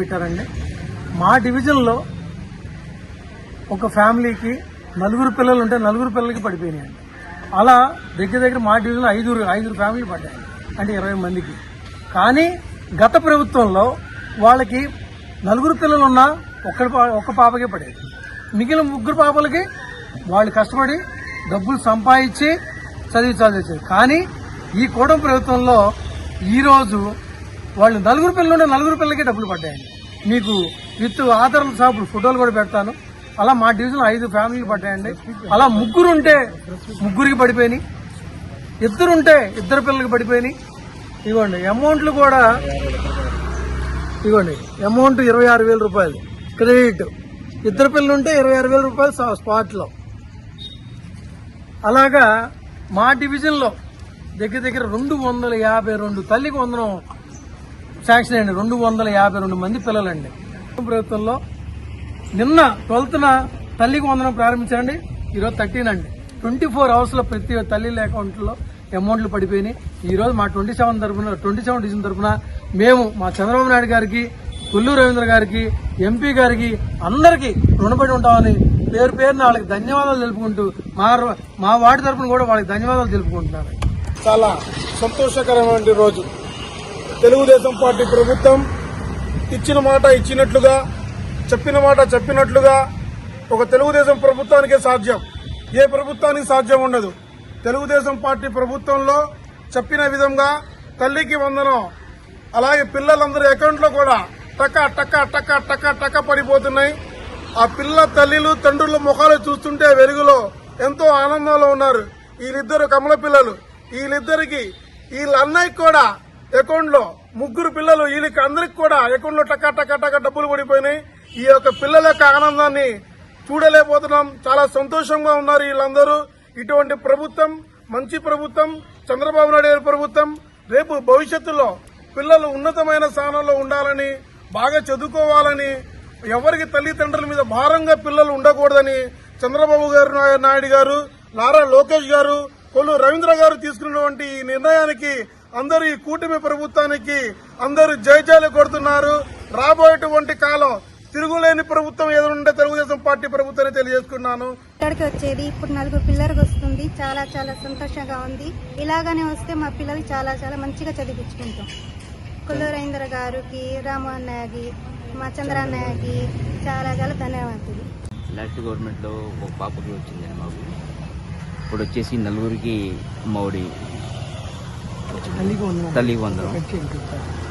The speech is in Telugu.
పెట్టారండి. మా డివిజన్లో ఒక ఫ్యామిలీకి నలుగురు పిల్లలు ఉంటే నలుగురు పిల్లలకి పడిపోయినాయండి అలా దగ్గర దగ్గర మా డివిజన్లో ఐదుగురు ఐదుగురు ఫ్యామిలీలు పడ్డాయి అంటే ఇరవై మందికి. కానీ గత ప్రభుత్వంలో వాళ్ళకి నలుగురు పిల్లలు ఉన్నా ఒక్క ఒక్క పాపకే పడేది. మిగిలిన ముగ్గురు పాపలకి వాళ్ళు కష్టపడి డబ్బులు సంపాదించి చదివి చదివించాల్సి కానీ ఈ కూటమి ప్రభుత్వంలో ఈరోజు వాళ్ళు నలుగురు పిల్లలుండే నలుగురు పిల్లలకి డబ్బులు పడ్డాయండి. మీకు విత్ ఆధార్ షాపులు ఫోటోలు కూడా పెడతాను. అలా మా డివిజన్ ఐదు ఫ్యామిలీలు పడ్డాయండి. అలా ముగ్గురు ఉంటే ముగ్గురికి పడిపోయినాయి. ఇద్దరు ఉంటే ఇద్దరు పిల్లలకి పడిపోయినాయి. ఇదిగోండి అమౌంట్లు కూడా ఇదిగోండి అమౌంట్ ఇరవై ఆరు వేల రూపాయలు. క్రెడిట్. ఇద్దరు పిల్లలు ఉంటే ఇరవై ఆరు వేల రూపాయలు స్పాట్లో. అలాగా మా డివిజన్లో దగ్గర దగ్గర రెండు వందల యాభై రెండు తల్లికి వందనం శాంక్షన్ అయ్యండి. రెండు వందల యాభై రెండు మంది పిల్లలండి. ప్రభుత్వంలో నిన్న ట్వెల్త్న తల్లికి వందనం ప్రారంభించండి ఈరోజు థర్టీన్ అండి. ట్వంటీ ఫోర్ అవర్స్లో ప్రతి తల్లి అకౌంట్లో అమౌంట్లు పడిపోయినాయి. ఈ రోజు మా ట్వంటీ సెవెన్ తరఫున ట్వంటీ సెవెన్ డివిజన్ తరఫున మేము మా చంద్రబాబు నాయుడు గారికి కొల్లు రవీంద్ర గారికి ఎంపీ గారికి అందరికీ రుణపడి ఉంటామని పేరు పేరున వాళ్ళకి ధన్యవాదాలు తెలుపుకుంటూ మా మా వార్డు తరఫున కూడా వాళ్ళకి ధన్యవాదాలు తెలుపుకుంటున్నారు చాలా సంతోషకరమైన రోజు. తెలుగుదేశం పార్టీ ప్రభుత్వం ఇచ్చిన మాట ఇచ్చినట్లుగా చెప్పిన మాట చెప్పినట్లుగా ఒక తెలుగుదేశం ప్రభుత్వానికే సాధ్యం. ఏ ప్రభుత్వానికి సాధ్యం ఉండదు. తెలుగుదేశం పార్టీ ప్రభుత్వంలో చెప్పిన విధంగా తల్లికి వందనం అలాగే పిల్లలందరి అకౌంట్లో కూడా టక టక టక టక టక పడిపోతున్నాయి. ఆ పిల్ల తల్లిలు తండ్రుల ముఖాలు చూస్తుంటే వెలుగులో ఎంతో ఆనందంలో ఉన్నారు. వీళ్ళిద్దరు కమల పిల్లలు. వీళ్ళిద్దరికి వీళ్ళ అన్నయ్యకి కూడా అకౌంట్లో ముగ్గురు పిల్లలు వీళ్ళకి అందరికి కూడా అకౌంట్లో టక టక డబ్బులు పడిపోయినాయి. ఈ యొక్క పిల్లల యొక్క ఆనందాన్ని చూడలేకపోతున్నాం. చాలా సంతోషంగా ఉన్నారు వీళ్ళందరూ. ఇటువంటి ప్రభుత్వం మంచి ప్రభుత్వం చంద్రబాబు నాయుడు గారి ప్రభుత్వం రేపు భవిష్యత్తులో పిల్లలు ఉన్నతమైన స్థానంలో ఉండాలని బాగా చదువుకోవాలని ఎవరికి తల్లిదండ్రుల మీద భారంగా పిల్లలు ఉండకూడదని చంద్రబాబు గారు నాయుడు గారు నారా లోకేష్ గారు కొల్లు రవీంద్ర గారు తీసుకున్నటువంటి ఈ నిర్ణయానికి అందరూ ఈ కూటమి ప్రభుత్వానికి అందరూ జయజాలు కొడుతున్నారు. రాబోయేటువంటి కాలం తిరుగులేని ప్రభుత్వం ఏదంటే తెలుగుదేశం పార్టీ ప్రభుత్వాన్ని తెలియజేసుకున్నాను. ఇక్కడికి వచ్చేది ఇప్పుడు నలుగురు పిల్లలకు వస్తుంది. చాలా చాలా సంతోషంగా ఉంది. ఇలాగనే వస్తే మా పిల్లలు చాలా చాలా మంచిగా చదివించుకుంటాం. కుల్లూరేంద్ర గారికి రాము అన్నయ్యకి మా చంద్ర అన్నయ్యకి చాలా చాలా ధన్యవాదాలు. లాస్ట్ గవర్నమెంట్లో ఒక పాపకి వచ్చిందండి మాకు. ఇప్పుడు వచ్చేసి నలుగురికి వందనం తల్లికి వందనం.